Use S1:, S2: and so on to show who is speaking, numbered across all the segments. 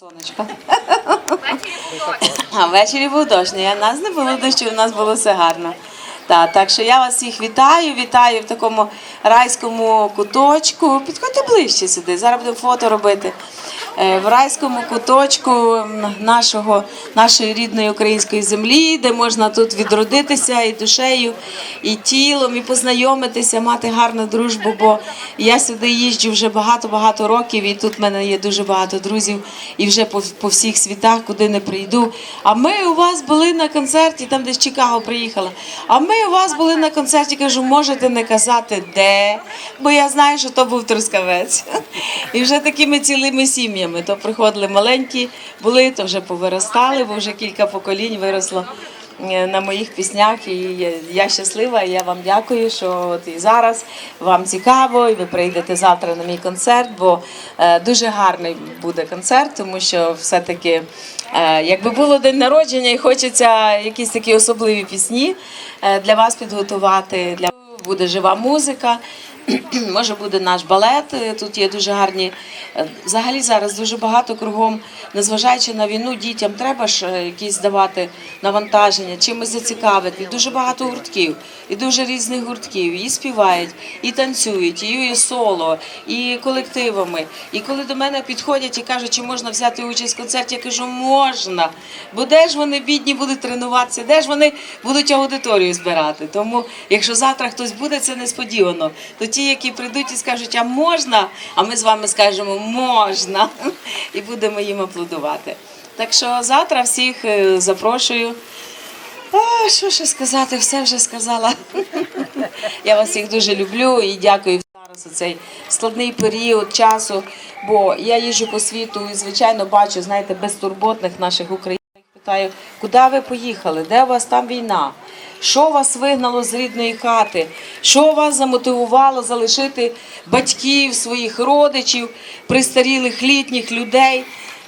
S1: сонечко. А ввечері був дощ. У нас не було дощу, у нас було все гарно. Так, так що я вас всіх вітаю, вітаю в такому райському куточку. Підходьте ближче сюди, зараз будемо фото робити. Е, В райському куточку нашого, нашої рідної української землі, де можна тут відродитися і душею, і тілом, і познайомитися, мати гарну дружбу. Бо я сюди їжджу вже багато-багато років, і тут в мене є дуже багато друзів, і вже по, по всіх світах, куди не прийду. А ми у вас були на концерті, там десь Чикаго приїхала. А ми у вас були на концерті, кажу, можете не казати де, бо я знаю, що то був Трускавець. І вже такими цілими сім'ями. То приходили маленькі, були, то вже повиростали, бо вже кілька поколінь виросло на моїх піснях. І я- щаслива, і я вам дякую, що от і зараз вам цікаво, і ви прийдете завтра на мій концерт, бо е, дуже гарний буде концерт, тому що все-таки, е, якби було день народження, і хочеться якісь такі особливі пісні е, для вас підготувати. Для буде жива музика. Може буде наш балет. е, Тут є дуже гарні. е, Взагалі зараз дуже багато кругом, незважаючи на війну, дітям треба ж е, якісь давати навантаження, чимось зацікавити. Дуже багато гуртків, і дуже різних гуртків. І співають, і танцюють, і соло, і колективами. І коли до мене підходять і кажуть, чи можна взяти участь в концерті, я кажу, можна. Бо де ж вони бідні будуть тренуватися, де ж вони будуть аудиторію збирати. Тому, якщо завтра хтось буде, це несподівано. То ті, які прийдуть і скажуть, а можна, а ми з вами скажемо можна, і будемо їм аплодувати. Так що завтра всіх е, запрошую. А, що ще сказати, все вже сказала. Я вас всіх дуже люблю і дякую зараз у цей складний період часу. Бо я їжджу по світу і, звичайно, бачу, знаєте, безтурботних наших українців. Питаю, куди ви поїхали? Де у вас там війна? Що вас вигнало з рідної хати? Що вас замотивувало залишити батьків, своїх родичів, пристарілих літніх людей?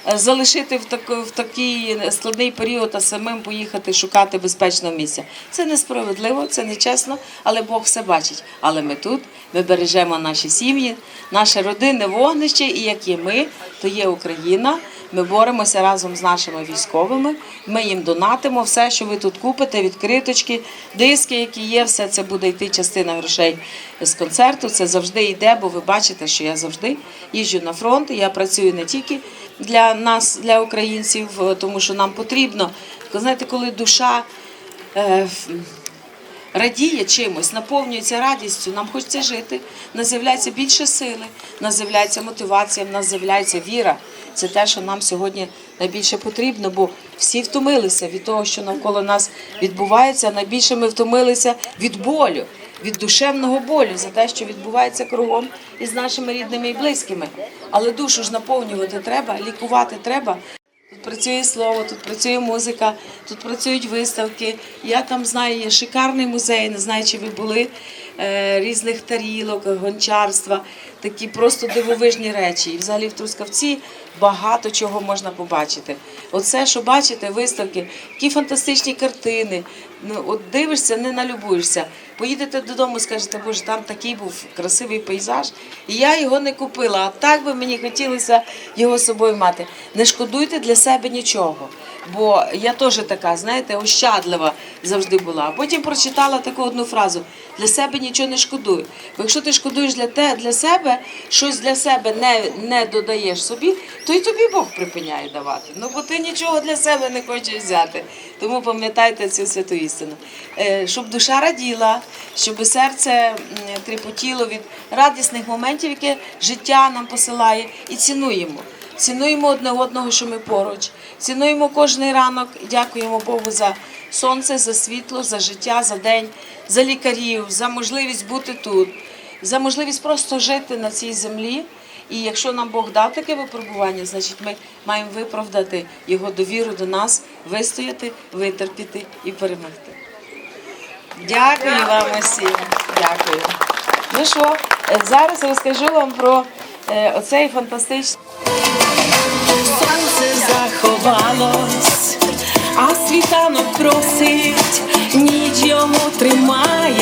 S1: е, залишити в, так, в такий складний період, а самим поїхати шукати безпечного місця. Це несправедливо, це нечесно, але Бог все бачить. Але ми тут, ми бережемо наші сім'ї, наше родинне вогнище, і як є ми, то є Україна. Ми боремося разом з нашими військовими. Ми їм донатимо все, що ви тут купите, відкриточки, диски, які є, все це буде йти частина грошей з концерту. Це завжди йде, бо ви бачите, що я завжди їжджу на фронт. Я працюю не тільки для нас, для українців, е, тому що нам потрібно. Знаєте, коли душа. Радіє чимось, наповнюється радістю, нам хочеться жити, нас з'являється більше сили, нас з'являється мотивація, нас з'являється віра. Це те, що нам сьогодні найбільше потрібно, бо всі втомилися від того, що навколо нас відбувається. Найбільше ми втомилися від болю, від душевного болю за те, що відбувається кругом із нашими рідними і близькими. Але душу ж наповнювати треба, лікувати треба. Працює слово, тут працює музика, тут працюють виставки. Я там знаю, є шикарний музей, не знаю, чи ви були різних тарілок, гончарства, такі просто дивовижні речі. І взагалі в Трускавці багато чого можна побачити. Оце, що бачите, виставки, які фантастичні картини. Ну, от дивишся, не налюбуєшся. Поїдете додому, скажете, боже, там такий був красивий пейзаж, і я його не купила. А так би мені хотілося його з собою мати. Не шкодуйте для себе нічого. Бо я теж така, знаєте, ощадлива завжди була. Потім прочитала таку одну фразу: для себе нічого не шкодуй. Бо якщо ти шкодуєш для те, для себе, щось для себе не, не додаєш собі, то й тобі Бог припиняє давати. Ну бо ти нічого для себе не хочеш взяти. Тому пам'ятайте цю святу істину. Е, Щоб душа раділа, щоб серце тріпотіло від радісних моментів, які життя нам посилає, і цінуємо. Цінуємо одне одного, що ми поруч. Цінуємо кожний ранок. Дякуємо Богу за сонце, за світло, за життя, за день, за лікарів, за можливість бути тут, за можливість просто жити на цій землі. І якщо нам Бог дав таке випробування, значить ми маємо виправдати його довіру до нас, вистояти, витерпіти і перемогти. Дякую вам усім. Дякую. Ну що, е, зараз розкажу вам про оцей фантастичний.
S2: Сонце заховалось, а світанок просить, ніч йому тримає